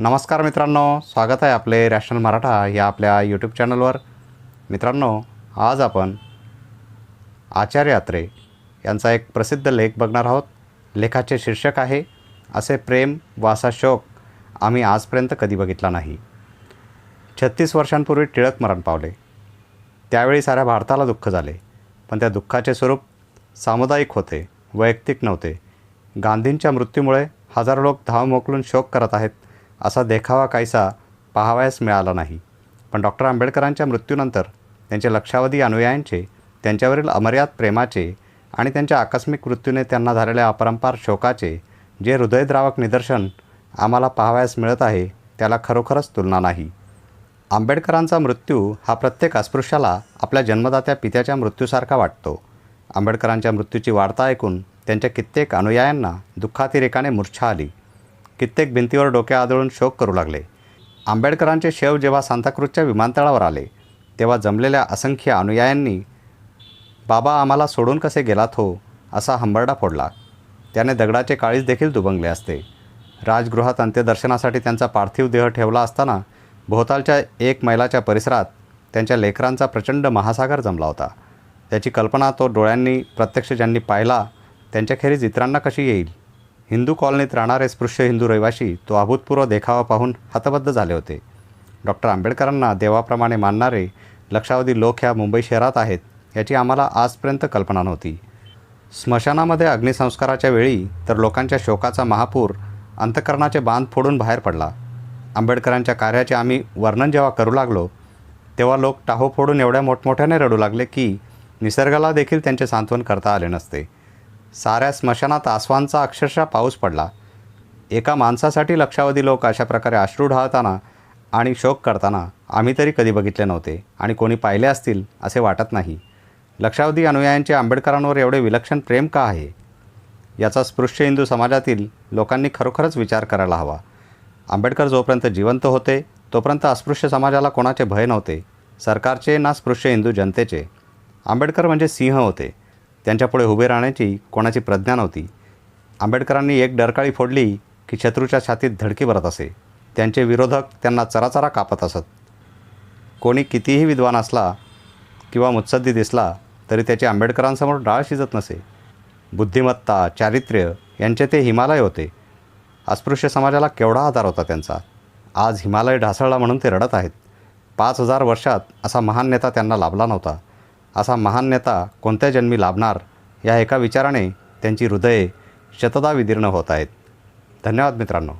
नमस्कार मित्रांनो स्वागत आहे आपले रॅशनल मराठा या आपल्या यूट्यूब चॅनलवर. मित्रांनो आज आपण आचार्य यात्रे यांचा एक प्रसिद्ध लेख बघणार आहोत. लेखाचे शीर्षक आहे असे प्रेम वासा असा शोक आम्ही आजपर्यंत कधी बघितला नाही. छत्तीस वर्षांपूर्वी टिळक मरण पावले. त्यावेळी साऱ्या भारताला दुःख झाले. पण त्या दुःखाचे स्वरूप सामुदायिक होते वैयक्तिक नव्हते. गांधींच्या मृत्यूमुळे हजारो लोक धाव मोकलून शोक करत आहेत. असा देखावा काहीसा पाहावयास मिळाला नाही. पण डॉक्टर आंबेडकरांच्या मृत्यूनंतर त्यांचे लक्षावधी अनुयायांचे त्यांच्यावरील अमर्याद प्रेमाचे आणि त्यांच्या आकस्मिक मृत्यूने त्यांना झालेल्या अपरंपार शोकाचे जे हृदयद्रावक निदर्शन आम्हाला पाहावयास मिळत आहे त्याला खरोखरच तुलना नाही. आंबेडकरांचा मृत्यू हा प्रत्येक अस्पृश्याला आपल्या जन्मदात्या पित्याच्या मृत्यूसारखा वाटतो. आंबेडकरांच्या मृत्यूची वार्ता ऐकून त्यांच्या कित्येक अनुयायांना दुःखातिरेकाने मूर्छा आली. कित्येक भिंतीवर डोक्या आदळून शोक करू लागले. आंबेडकरांचे शेव जेव्हा सांताक्रूजच्या विमानतळावर आले तेव्हा जमलेल्या असंख्य अनुयायांनी बाबा आम्हाला सोडून कसे गेलात हो? असा हंबरडा फोडला. त्याने दगडाचे काळीज देखील दुबंगले असते. राजगृहात अंत्यदर्शनासाठी त्यांचा पार्थिव देह ठेवला असताना भोवतालच्या एक मैलाच्या परिसरात त्यांच्या लेकरांचा प्रचंड महासागर जमला होता. त्याची कल्पना तो डोळ्यांनी प्रत्यक्ष ज्यांनी पाहिला त्यांच्याखेरीज इतरांना कशी येईल? हिंदू कॉलनीत राहणारे स्पृश्य हिंदू रहिवाशी तो अभूतपूर्व देखावा पाहून हतबद्ध झाले होते. डॉक्टर आंबेडकरांना देवाप्रमाणे मानणारे लक्षावधी लोक ह्या मुंबई शहरात आहेत याची आम्हाला आजपर्यंत कल्पना नव्हती. स्मशानामध्ये अग्निसंस्काराच्या वेळी तर लोकांच्या शोकाचा महापूर अंतकरणाचे बांध फोडून बाहेर पडला. आंबेडकरांच्या कार्याचे आम्ही वर्णन जेव्हा करू लागलो तेव्हा लोक टाहो फोडून एवढ्या मोठमोठ्याने रडू लागले की निसर्गाला देखील त्यांचे सांत्वन करता आले नसते. साऱ्या स्मशानात आसवांचा अक्षरशः पाऊस पडला. एका माणसासाठी लक्षावधी लोक अशा प्रकारे अश्रू ढाळताना आणि शोक करताना आम्ही तरी कधी बघितले नव्हते आणि कोणी पाहिले असतील असे वाटत नाही. लक्षावधी अनुयायांचे आंबेडकरांवर एवढे विलक्षण प्रेम का आहे? याचा स्पृश्य हिंदू समाजातील लोकांनी खरोखरच विचार करायला हवा. आंबेडकर जोपर्यंत जिवंत होते तोपर्यंत अस्पृश्य समाजाला कोणाचे भय नव्हते. सरकारचे ना स्पृश्य हिंदू जनतेचे. आंबेडकर म्हणजे सिंह होते. त्यांच्यापुढे उभे राहण्याची कोणाची प्रज्ञा नव्हती. आंबेडकरांनी एक डरकाळी फोडली की शत्रूच्या छातीत धडकी भरत असे. त्यांचे विरोधक त्यांना चराचरा कापत असत. कोणी कितीही विद्वान असला किंवा मुत्सद्दी दिसला तरी त्याची आंबेडकरांसमोर डाळ शिजत नसे. बुद्धिमत्ता चारित्र्य यांचे ते हिमालय होते. अस्पृश्य समाजाला केवढा आधार होता त्यांचा? आज हिमालय ढासळला म्हणून ते रडत आहेत. पाच हजार वर्षात असा महान नेता त्यांना लाभला नव्हता. असा महान नेता कोणत्या जन्मी लाभणार? या एका विचाराने त्यांची हृदये शतदा विदीर्ण होत आहेत. धन्यवाद मित्रांनो.